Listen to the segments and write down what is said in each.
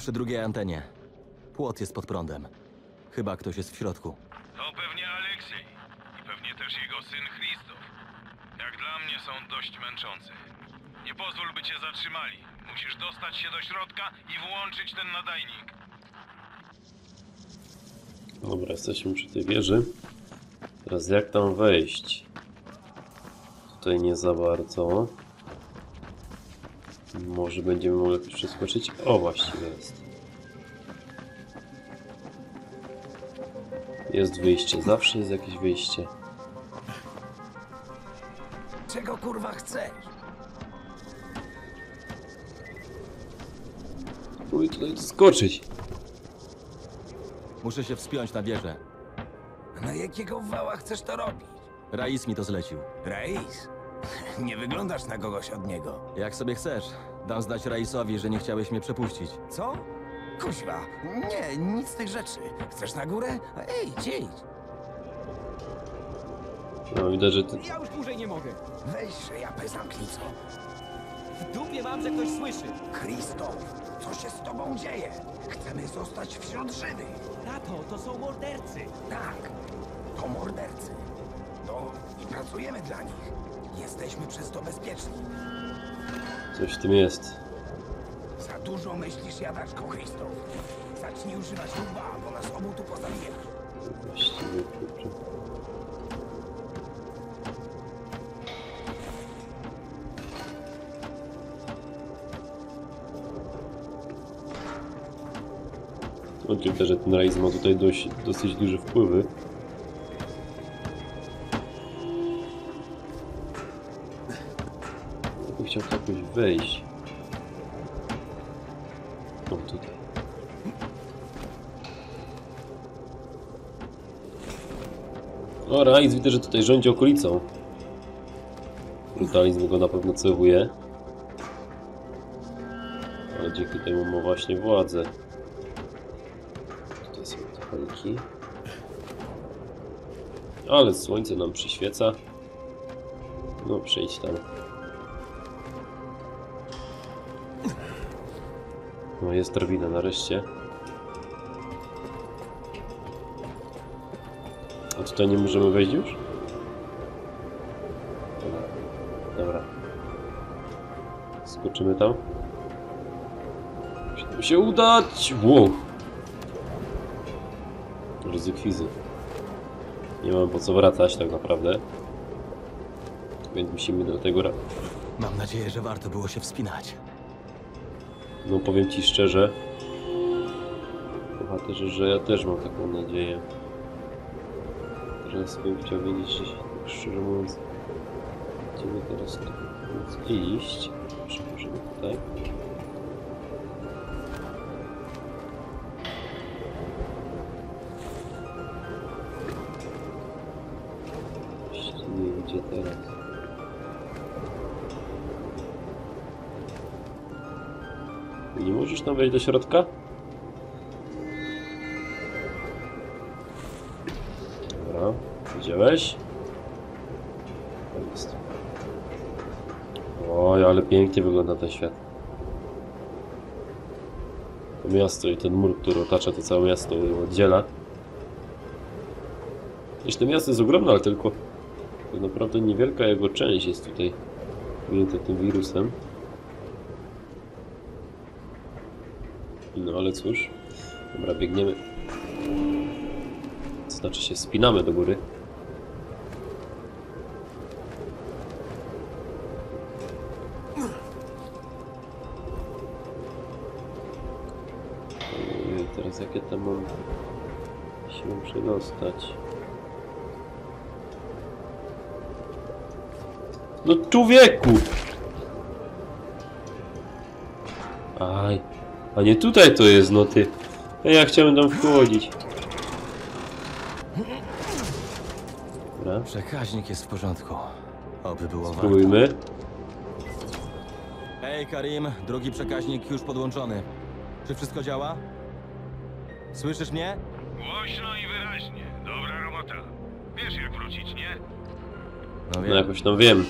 Przy drugiej antenie. Płot jest pod prądem. Chyba ktoś jest w środku. To pewnie Aleksiej i pewnie też jego syn Christoph. Jak dla mnie są dość męczący. Nie pozwól, by cię zatrzymali. Musisz dostać się do środka i włączyć ten nadajnik. Dobra, jesteśmy przy tej wieży. Teraz jak tam wejść? Tutaj nie za bardzo. Może będziemy mogli przeskoczyć? O, właściwie jest. Jest wyjście, zawsze jest jakieś wyjście. Czego kurwa chcesz? Próbuj tutaj skoczyć. Muszę się wspiąć na wieżę. Na jakiego wała chcesz to robić? Rais mi to zlecił. Reis? Nie wyglądasz na kogoś od niego. Jak sobie chcesz. Dam znać Raisowi, że nie chciałeś mnie przepuścić. Co? Kuźwa, nie, nic z tych rzeczy. Chcesz na górę? Ej, idź. No widać, że ty... Ja już dłużej nie mogę. Weź się japę zamklico. W dupie mam, że ktoś słyszy. Krzysztof, co się z tobą dzieje? Chcemy zostać wśród żywych. Tato, to są mordercy. Tak, to mordercy. No i pracujemy dla nich. Jesteśmy przez to bezpieczni. Coś w tym jest. Za dużo myślisz, jadaczko Krzysztof. Zacznij używać łba, bo nas obu tu pozabijasz. Właściwie, kurczę. Że ten Raiz ma tutaj dość, dosyć duże wpływy. Jakoś wejść. O, tutaj. No, Raiz widzę, że tutaj rządzi okolicą. Brutalizm go na pewno cechuje. Ale dzięki temu ma właśnie władzę. Tutaj są te paliki. Ale słońce nam przyświeca. No, przejdź tam. No, jest drabina nareszcie. A tutaj nie możemy wejść już? Dobra. Skoczymy tam. Musi się udać! Wow! Ryzyk fizy. Nie mamy po co wracać tak naprawdę. Więc musimy do tego... Mam nadzieję, że warto było się wspinać. No powiem ci szczerze. Bohaterze, że ja też mam taką nadzieję. Teraz bym chciał wiedzieć, tak szczerze mówiąc, gdzie my teraz tu iść. Przechodzimy tutaj. Właściwie gdzie teraz? Możesz tam wejść do środka? Dobra, widziałeś? Jest. Oj, ale pięknie wygląda ten świat. To miasto i ten mur, który otacza to całe miasto ją oddziela. Wiesz, to miasto jest ogromne, ale tylko tak naprawdę niewielka jego część jest tutaj ujęta tym wirusem. No ale cóż. Dobra, biegniemy. To znaczy się spinamy do góry. Teraz jakie tam mam się przedostać? No człowieku! A nie tutaj to jest, no ty. Ja, chciałem tam wchodzić. Dobra, Przekaźnik jest w porządku. Oby było warto. spróbujmy. Hej, Karim, drugi przekaźnik już podłączony. Czy wszystko działa? Słyszysz mnie? Głośno i wyraźnie. Dobra robota. Wiesz jak wrócić, nie? No No jakoś tam wiem.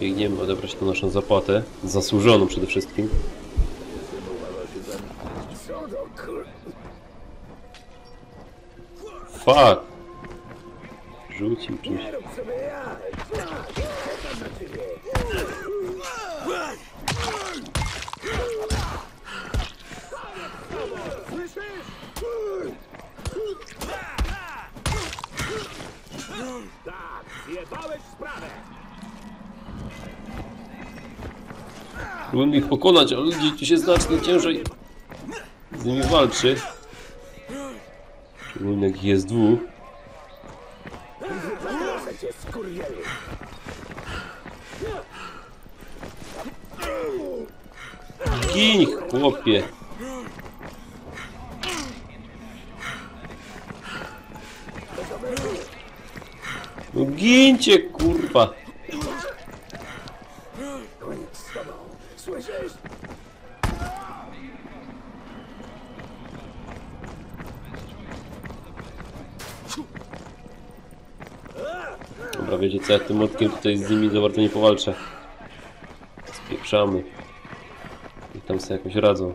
Biegniemy odebrać tą naszą zapłatę. Zasłużoną przede wszystkim. Fuck! Rzucił czymś. Pokonać, ale ludzi tu się znacznie ciężej z nimi walczy. Szczególnie jak jest dwóch. Gin, chłopie! No gincie, kurwa! Dobra, wiecie co, ja tym motkiem tutaj z nimi za bardzo nie powalczę. Spieprzamy. I tam sobie jakoś radzą.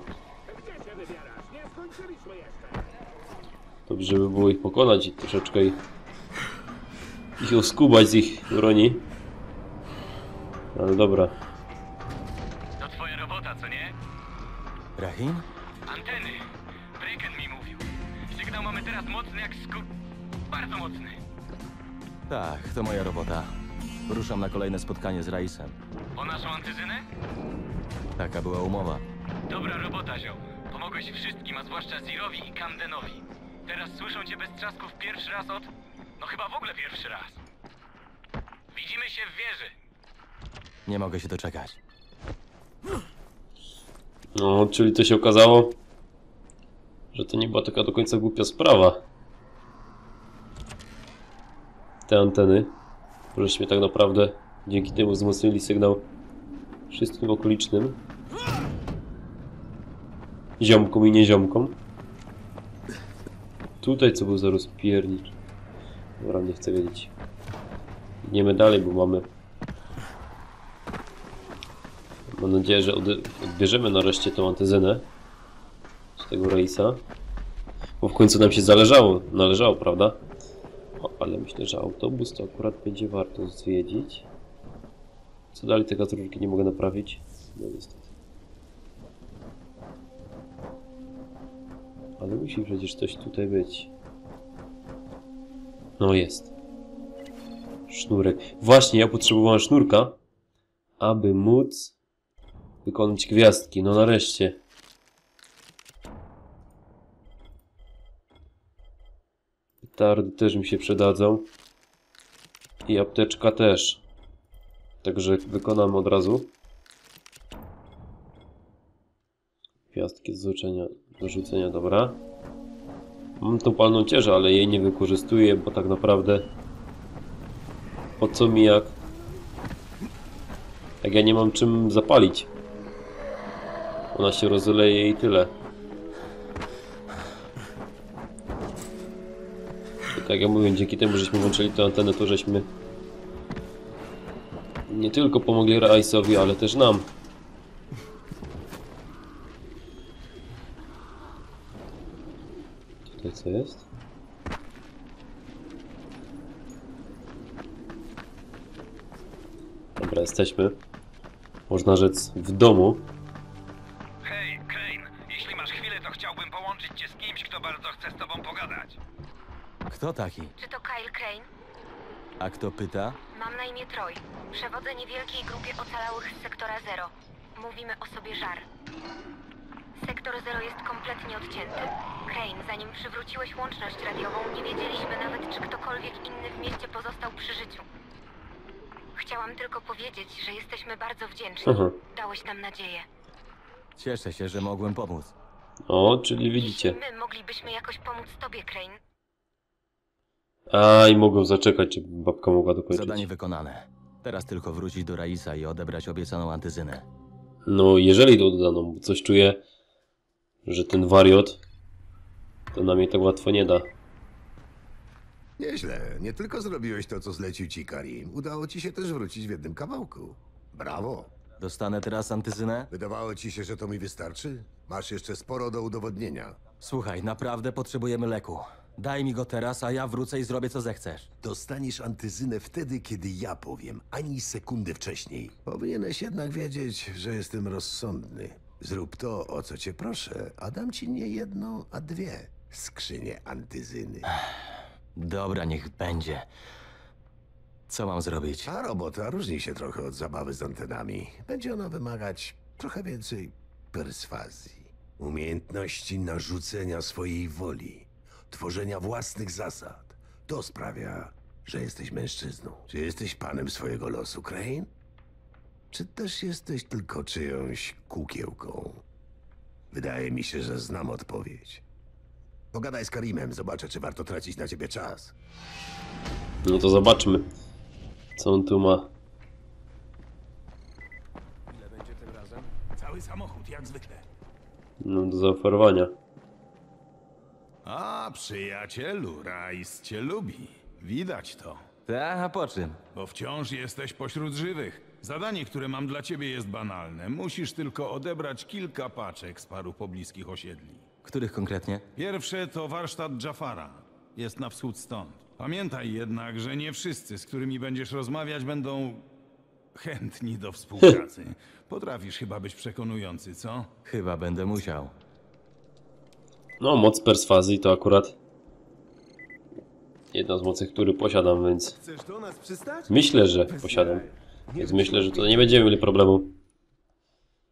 Dobrze by było ich pokonać i troszeczkę ich, ich oskubać z ich broni. Ale dobra. To twoja robota, co nie? Rahim? Anteny. Breken mi mówił. Sygnał mamy teraz mocny jak skur... Bardzo mocny. Tak, to moja robota. Ruszam na kolejne spotkanie z Raisem. O naszą antyzynę? Taka była umowa. Dobra robota, zioł. Pomogłeś wszystkim, a zwłaszcza Zirowi i Camdenowi. Teraz słyszą cię bez trzasków pierwszy raz od... No chyba w ogóle pierwszy raz. Widzimy się w wieży. Nie mogę się doczekać. No, czyli to się okazało, że to nie była taka do końca głupia sprawa. Te anteny, żeśmy tak naprawdę dzięki temu wzmocnili sygnał wszystkim okolicznym. Ziomkom i nieziomkom. Tutaj co był za rozpiernicz. Dobra, nie chcę wiedzieć. Idziemy dalej, bo mamy Mam nadzieję, że odbierzemy nareszcie tą antyzynę z tego rejsa. Bo w końcu nam się zależało, należało, prawda? Ale myślę, że autobus to akurat będzie warto zwiedzić. Co dalej te gazurki nie mogę naprawić? No niestety. Ale musi przecież coś tutaj być. No jest. Sznurek. Właśnie, ja potrzebowałem sznurka, aby móc wykonać gwiazdki. No nareszcie. Petardy też mi się przydadzą. I apteczka też. Także wykonam od razu. Gwiazdki z rzucenia, do rzucenia, dobra. Mam tą palną cieżę, ale jej nie wykorzystuję, bo tak naprawdę po co mi jak jak ja nie mam czym zapalić. Ona się rozleje i tyle. Tak jak mówię, dzięki temu, żeśmy włączyli tę antenę, to żeśmy nie tylko pomogli Raisowi, ale też nam. Tutaj co jest? Dobra, jesteśmy. Można rzec w domu. Hej, Crane, jeśli masz chwilę, to chciałbym połączyć cię z kimś, kto bardzo chce z tobą pogadać. Kto taki? Czy to Kyle Crane? A kto pyta? Mam na imię Troy. Przewodzę niewielkiej grupie ocalałych z sektora Zero. Mówimy o sobie żar. Sektor Zero jest kompletnie odcięty. Crane, zanim przywróciłeś łączność radiową, nie wiedzieliśmy nawet, czy ktokolwiek inny w mieście pozostał przy życiu. Chciałam tylko powiedzieć, że jesteśmy bardzo wdzięczni. Aha. Dałeś nam nadzieję. Cieszę się, że mogłem pomóc. O, czyli widzicie. Jeśli my moglibyśmy jakoś pomóc tobie, Crane, A, i mogą zaczekać, czy babka mogła dokończyć. Zadanie wykonane. Teraz tylko wrócić do Raisa i odebrać obiecaną antyzynę. No, jeżeli to dodaną, bo coś czuję, że ten wariot to nam jej tak łatwo nie da. Nieźle. Nie tylko zrobiłeś to, co zlecił ci Karim. Udało ci się też wrócić w jednym kawałku. Brawo. Dostanę teraz antyzynę? Wydawało ci się, że to mi wystarczy? Masz jeszcze sporo do udowodnienia. Słuchaj, naprawdę potrzebujemy leku. Daj mi go teraz, a ja wrócę i zrobię co zechcesz. Dostaniesz antyzynę wtedy, kiedy ja powiem, ani sekundy wcześniej. Powinieneś jednak wiedzieć, że jestem rozsądny. Zrób to, o co cię proszę, a dam ci nie jedną, a dwie skrzynie antyzyny. Dobra, niech będzie. Co mam zrobić? A robota różni się trochę od zabawy z antenami. Będzie ona wymagać trochę więcej perswazji, umiejętności narzucenia swojej woli, tworzenia własnych zasad. To sprawia, że jesteś mężczyzną. Czy jesteś panem swojego losu, Crane? Czy też jesteś tylko czyjąś kukiełką? Wydaje mi się, że znam odpowiedź. Pogadaj z Karimem, zobaczę, czy warto tracić na ciebie czas. No to zobaczmy, co on tu ma. Cały samochód, jak zwykle. No, do zaoferowania. A, przyjacielu, Rajs cię lubi. Widać to. Tak, a po czym? Bo wciąż jesteś pośród żywych. Zadanie, które mam dla ciebie jest banalne. Musisz tylko odebrać kilka paczek z paru pobliskich osiedli. Których konkretnie? Pierwsze to warsztat Jafara. Jest na wschód stąd. Pamiętaj jednak, że nie wszyscy, z którymi będziesz rozmawiać, będą chętni do współpracy. Potrafisz chyba być przekonujący, co? Chyba będę musiał. No, moc perswazji to akurat jedna z mocy, który posiadam, więc myślę, że posiadam. Więc myślę, że tutaj nie będziemy mieli problemu.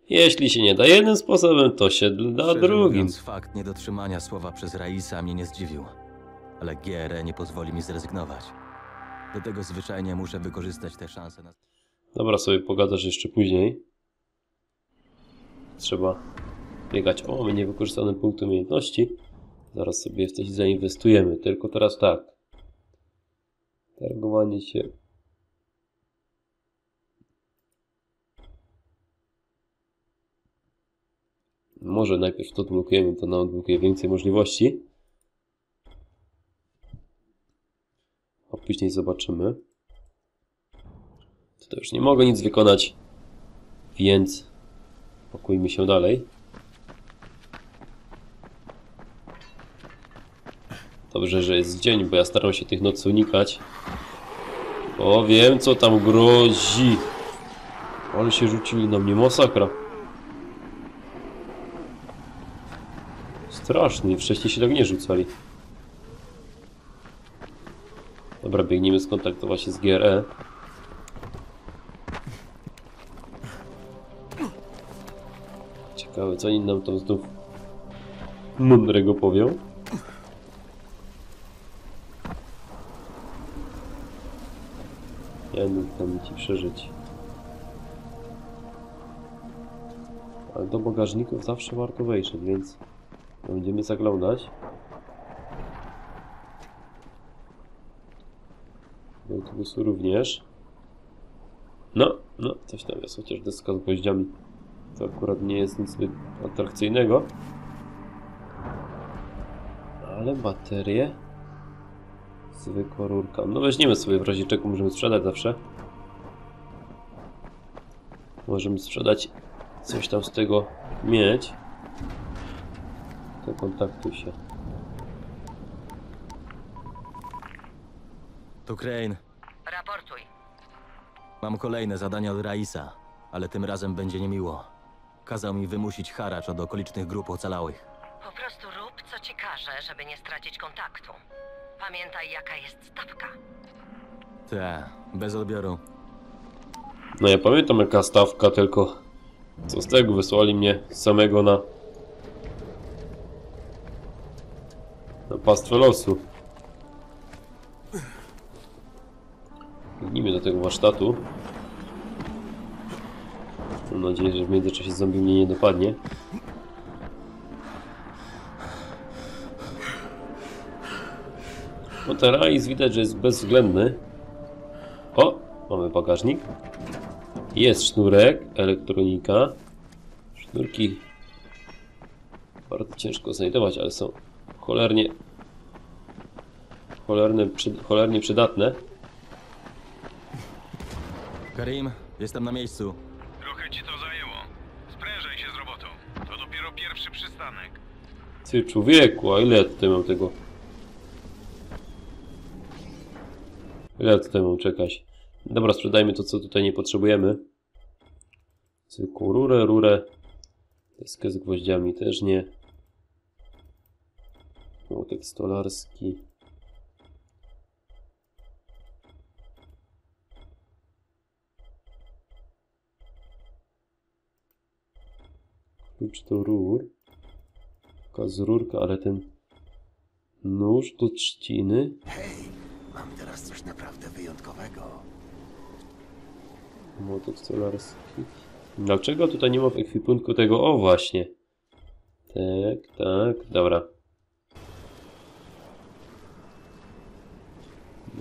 Jeśli się nie da jednym sposobem, to się da Szczerze drugim. mówiąc, fakt niedotrzymania słowa przez Raisa mnie nie zdziwił. Ale GRE nie pozwoli mi zrezygnować. Do tego zwyczajnie muszę wykorzystać tę szansę na... Dobra, sobie pogadasz jeszcze później. Trzeba biegać. O, mamy niewykorzystany punkt umiejętności. Zaraz sobie w coś zainwestujemy. Tylko teraz tak. Targowanie się. Może najpierw to odblokujemy, to nam odblokuje więcej możliwości. A później zobaczymy. To już nie mogę nic wykonać, więc pakujmy się dalej. Dobrze, że jest dzień, bo ja staram się tych nocy unikać. O, wiem co tam grozi. Ale się rzucili na mnie, masakra. Strasznie, wcześniej się tak nie rzucali. Dobra, biegniemy skontaktować się z GRE. Ciekawe, co oni nam tam znów mądrego powią. Jeden tam ci przeżyć. Ale do bagażników zawsze warto wejść, więc będziemy zaglądać. Do autobusu również. No, no, coś tam jest, chociaż deska z gwoździami. To akurat nie jest nic zbyt atrakcyjnego. Ale baterie. Zwykła rurka. No weźmiemy sobie w razie czego możemy sprzedać zawsze. Możemy sprzedać coś tam z tego mieć. To kontaktuj się. Tu Crane. Raportuj. Mam kolejne zadanie od Raisa, ale tym razem będzie niemiło. Kazał mi wymusić haracz od okolicznych grup ocalałych. Po prostu rób, co ci każe, żeby nie stracić kontaktu. Pamiętaj, jaka jest stawka. Te, bez odbioru. No ja pamiętam jaka stawka, tylko co z tego wysłali mnie samego na na pastwę losu. Biegnijmy do tego warsztatu. Mam nadzieję, że w międzyczasie zombie mnie nie dopadnie. No ten rajs widać, że jest bezwzględny. O! Mamy bagażnik. Jest sznurek, elektronika. Sznurki bardzo ciężko znajdować, ale są cholernie cholerne, przy, cholernie przydatne. Karim, jestem na miejscu. Trochę ci to zajęło. Sprężaj się z robotą. To dopiero pierwszy przystanek. Ty człowieku, a ile ja tutaj mam tego? Ja tutaj mam czekać? Dobra, sprzedajmy to, co tutaj nie potrzebujemy. Zwykłą rurę, rurę. Deskę z gwoździami też nie. Młotek stolarski. Klucz do rur. Taka z rurka, ale ten nóż do trzciny. Mam teraz coś naprawdę wyjątkowego. Młotek stolarski. Dlaczego tutaj nie ma w ekwipunku tego? O, właśnie. Tak, tak, dobra.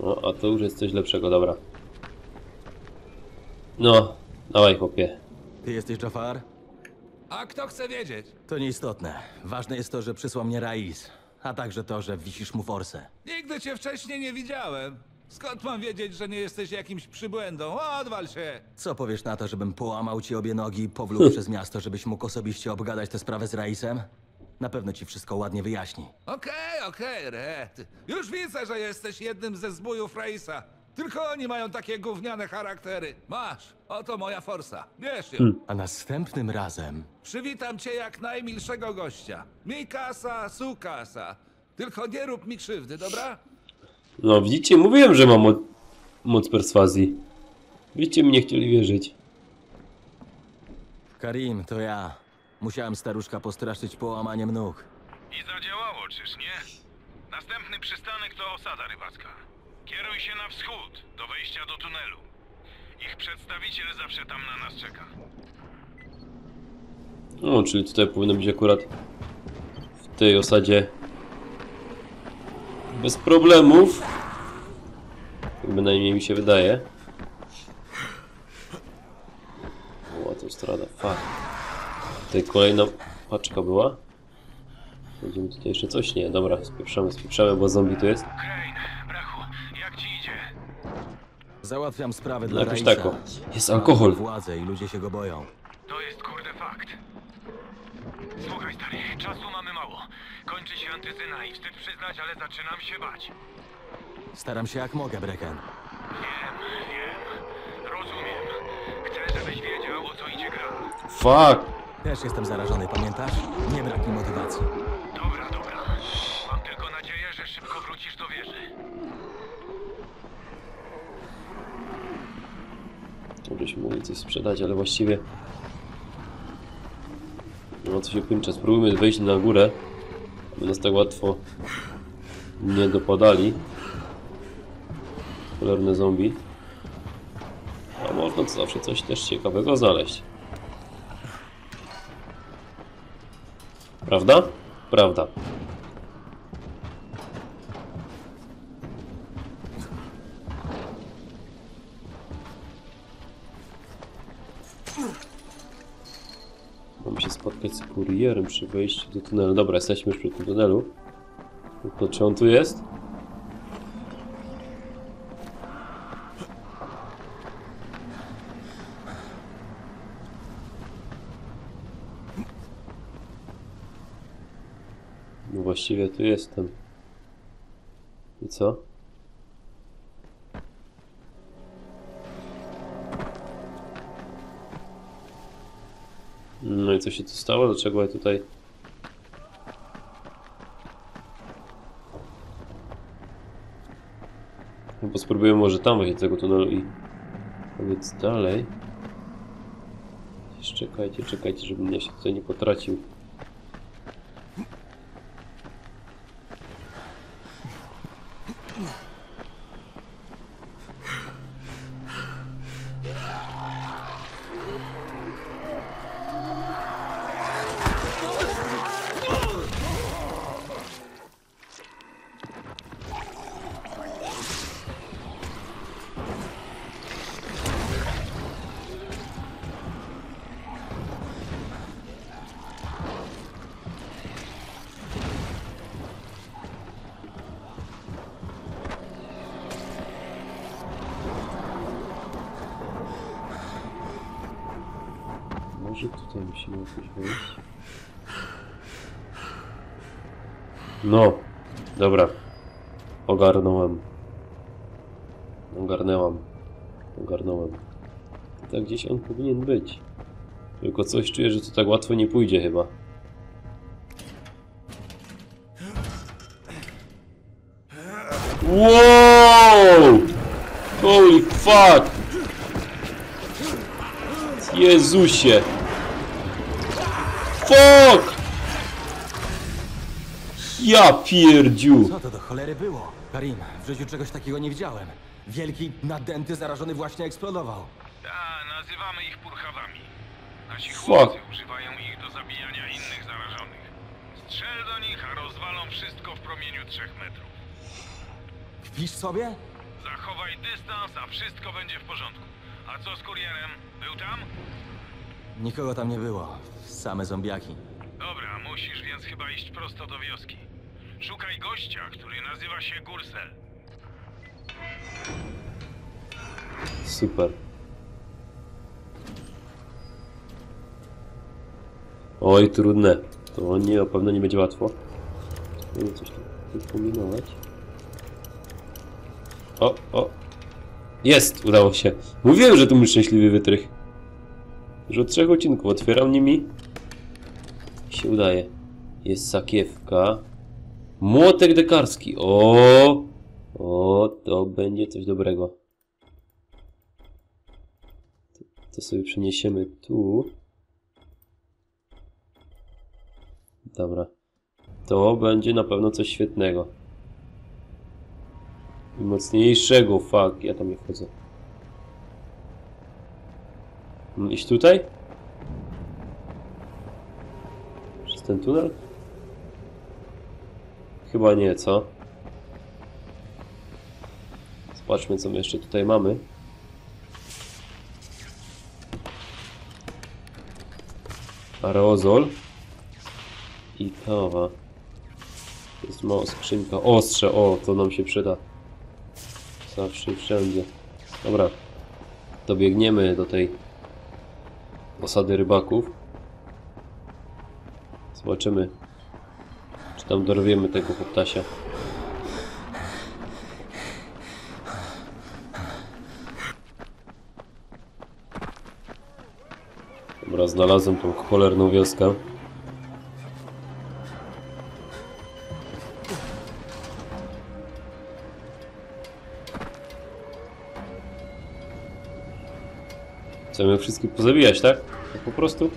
No, a to już jest coś lepszego, dobra. No, dawaj chłopie. Ty jesteś Jafar? A kto chce wiedzieć? To nieistotne. Ważne jest to, że przysłał mnie Rais, a także to, że wisisz mu forsę. Nigdy cię wcześniej nie widziałem. Skąd mam wiedzieć, że nie jesteś jakimś przybłędą? Odwal się! Co powiesz na to, żebym połamał ci obie nogi i powlókł przez miasto, żebyś mógł osobiście obgadać tę sprawę z Raisem? Na pewno ci wszystko ładnie wyjaśni. Okej, okej, Red. Już widzę, że jesteś jednym ze zbójów Raisa. Tylko oni mają takie gówniane charaktery. Masz, oto moja forsa. Bierz ją. A następnym razem Przywitam cię jak najmilszego gościa. Mi kasa, su kasa. Tylko nie rób mi krzywdy, dobra? No, widzicie, mówiłem, że mam mo moc perswazji. Widzicie, mi nie chcieli wierzyć. Karim, to ja. Musiałem staruszka postraszyć połamaniem nóg. I zadziałało, czyż nie? Następny przystanek to osada rybacka. Kieruj się na wschód, do wejścia do tunelu. Ich przedstawiciel zawsze tam na nas czeka. No, czyli tutaj powinno być akurat w tej osadzie bez problemów. Tak Bynajmniej mi się wydaje. O, to strada, fuck. Tutaj kolejna paczka była. Będziemy tutaj jeszcze coś? Nie, dobra, spieprzamy, spieprzamy, bo zombie tu jest. Crane, Załatwiam sprawę dla jakoś Raisa. tako. Jest alkohol. Władzę i ludzie się go boją. To jest kurde fakt. Słuchaj, stary, czasu mamy mało. Kończy się antyzyna i wstyd przyznać, ale zaczynam się bać. Staram się jak mogę, Brecken. Wiem, wiem. Rozumiem. Chcę, żebyś wiedział, o co idzie gra. Fuck! Też jestem zarażony, pamiętasz? Nie brak mi motywacji. Dobra, dobra. Mam tylko nadzieję, że szybko wrócisz do wieży. Żebyśmy mogli coś sprzedać, ale właściwie... No co się kończy, spróbujmy wejść na górę. By nas tak łatwo nie dopadali. Cholerne zombie. A można zawsze coś też ciekawego znaleźć. Prawda? Prawda. Kurierem przy wejściu do tunelu. Dobra, jesteśmy już przy tym tunelu. To czy on tu jest? No właściwie tu jestem. I co? Co się tu stało? Dlaczego ja tutaj... No bo spróbuję może tam wejść tego tunelu i... Powiedz dalej. Czekajcie, czekajcie, żebym ja się tutaj nie potracił. No, dobra. Ogarnąłem. Ogarnęłam. Ogarnąłem. Tak gdzieś on powinien być. Tylko coś czuję, że to tak łatwo nie pójdzie chyba. Wow! Holy fuck! Jezusie! Fuck! Ja pierdziu! Co to do cholery było? Karim, w życiu czegoś takiego nie widziałem. Wielki, nadęty, zarażony właśnie eksplodował. Ta, nazywamy ich purchawami. Nasi Fuck. chłopcy używają ich do zabijania innych zarażonych. Strzel do nich, a rozwalą wszystko w promieniu trzech metrów. Kpisz sobie? Zachowaj dystans, a wszystko będzie w porządku. A co z kurierem? Był tam? Nikogo tam nie było. Same zombiaki. Dobra, musisz więc chyba iść prosto do wioski. Szukaj gościa, który nazywa się Gursel. Super. Oj, trudne. To nie, na pewno nie będzie łatwo. Spróbuję coś tu wykombinować. O, o. Jest, udało się. Mówiłem, że tu mój szczęśliwy wytrych. Już od trzech odcinków otwieram nimi. Się udaje. Jest sakiewka. Młotek dekarski. O! O, to będzie coś dobrego. To sobie przeniesiemy tu. Dobra. To będzie na pewno coś świetnego. I mocniejszego, fuck, ja tam nie wchodzę. Iść tutaj? Przez ten tunel? Chyba nie, co? Zobaczmy, co my jeszcze tutaj mamy. Aerozol. I kawa. Jest mała skrzynka. Ostrze, o, to nam się przyda. Zawsze i wszędzie. Dobra. Dobiegniemy do tej osady rybaków. Zobaczymy, czy tam dorwiemy tego chłoptasia. Dobra, znalazłem tą cholerną wioskę. Chcemy wszystkich pozabijać, tak? Tak po prostu?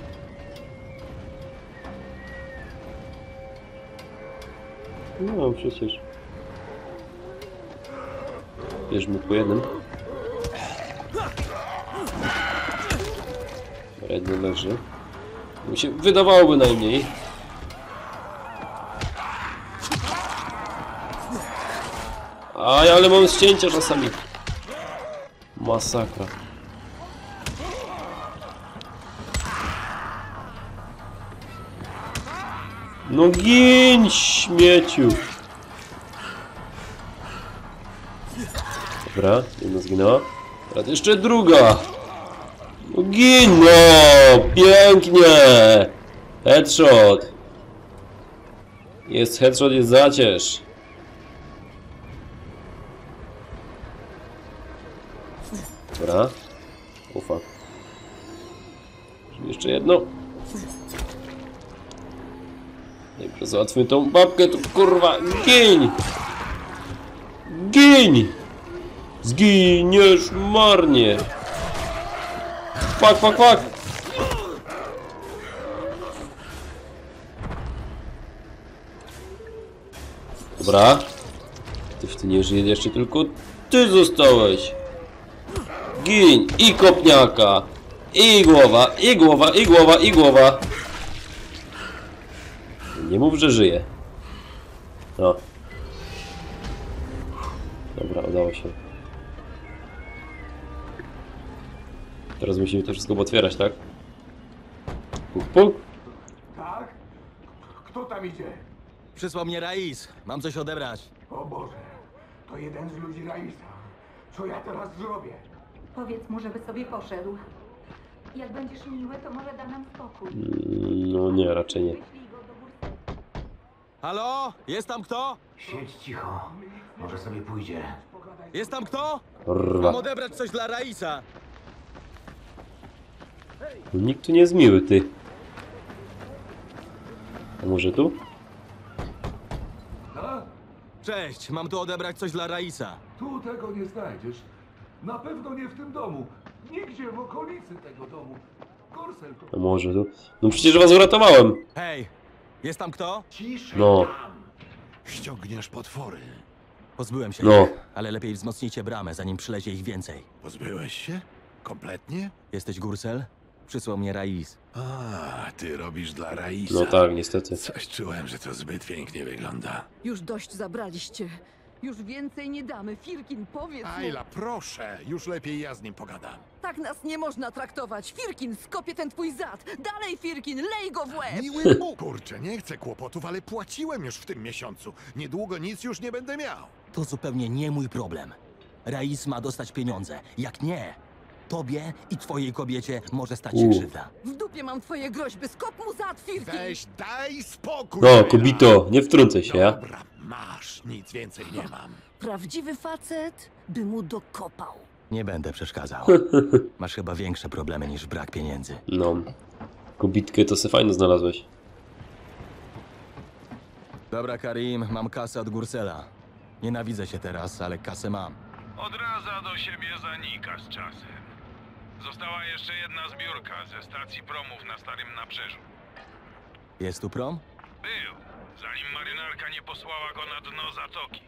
No przecież. Bierzmy po jednym. Jeden leży. Mi się wydawałoby najmniej. Aj, ale mam ścięcia czasami. Masakra. No gin, śmieciu. Dobra, jedna zginęła. Teraz jeszcze druga. No no! Pięknie! Headshot. Jest headshot, jest zacierz. Dobra. Ufa. Jeszcze jedno. Najpierw załatwmy tą babkę, tu kurwa, giń! Giń! Zginiesz marnie! Fuck, fuck, fuck! Dobra. Ty w ty nie żyje jeszcze tylko ty zostałeś. Gin i kopniaka. I głowa, i głowa, i głowa, i głowa. Mów, że żyje. No. Dobra, udało się. Teraz musimy to wszystko otwierać, tak? Puk, puk. Tak? Kto tam idzie? Przysłał mnie Raiz. Mam coś odebrać. O Boże, to jeden z ludzi Raisa. Co ja teraz zrobię? Powiedz mu, żeby sobie poszedł. Jak będziesz miły, to może da nam spokój. Mm, No nie, raczej nie. Wyślij go do gór. Halo? Jest tam kto? Siedź cicho. Może sobie pójdzie. Jest tam kto? Kurwa. Mam odebrać coś dla Raisa. Nikt tu nie jest miły, ty. A może tu? Cześć, mam tu odebrać coś dla Raisa. Tu tego nie znajdziesz. Na pewno nie w tym domu. Nigdzie w okolicy tego domu. Korsel A może tu? No przecież was uratowałem. Hej, jest tam kto? No. Ściągniesz potwory. Pozbyłem się No. ale lepiej wzmocnijcie bramę, zanim przylezie ich więcej. Pozbyłeś się? Kompletnie? Jesteś Gursel? Przysłał mnie Rais. A, ty robisz dla Raisa. No tak, niestety. Coś czułem, że to zbyt pięknie wygląda. Już dość zabraliście. Już więcej nie damy. Firkin, powiedz mu. Ayla, proszę, już lepiej ja z nim pogadam. Tak nas nie można traktować. Firkin, skopie ten twój zad. Dalej, Firkin, lej go w łeb. Miły Bóg! Kurczę, nie chcę kłopotów, ale płaciłem już w tym miesiącu. Niedługo nic już nie będę miał. To zupełnie nie mój problem. Rais ma dostać pieniądze. Jak nie, tobie i twojej kobiecie może stać się U. krzywda. W dupie mam twoje groźby. Skop mu Firkin. Weź, daj spokój! No. Kubito, nie wtrącaj się, ja. Dobra, masz, nic więcej nie mam. Prawdziwy facet by mu dokopał. Nie będę przeszkadzał. Masz chyba większe problemy niż brak pieniędzy. No. Kubitkę to se fajno znalazłeś. Dobra, Karim, mam kasę od Gursela. Nienawidzę się teraz, ale kasę mam. Odradza do siebie zanika z czasem. Została jeszcze jedna zbiórka ze stacji promów na Starym Nabrzeżu. Jest tu prom? Był, zanim marynarka nie posłała go na dno zatoki.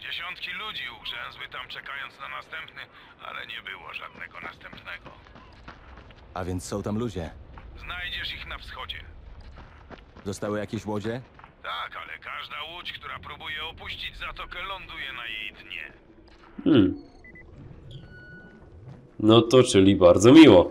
Dziesiątki ludzi ugrzęzły tam czekając na następny, ale nie było żadnego następnego. A więc są tam ludzie. Znajdziesz ich na wschodzie. Zostały jakieś łodzie? Tak, ale każda łódź, która próbuje opuścić zatokę, ląduje na jej dnie. Hmm. No to czyli bardzo miło.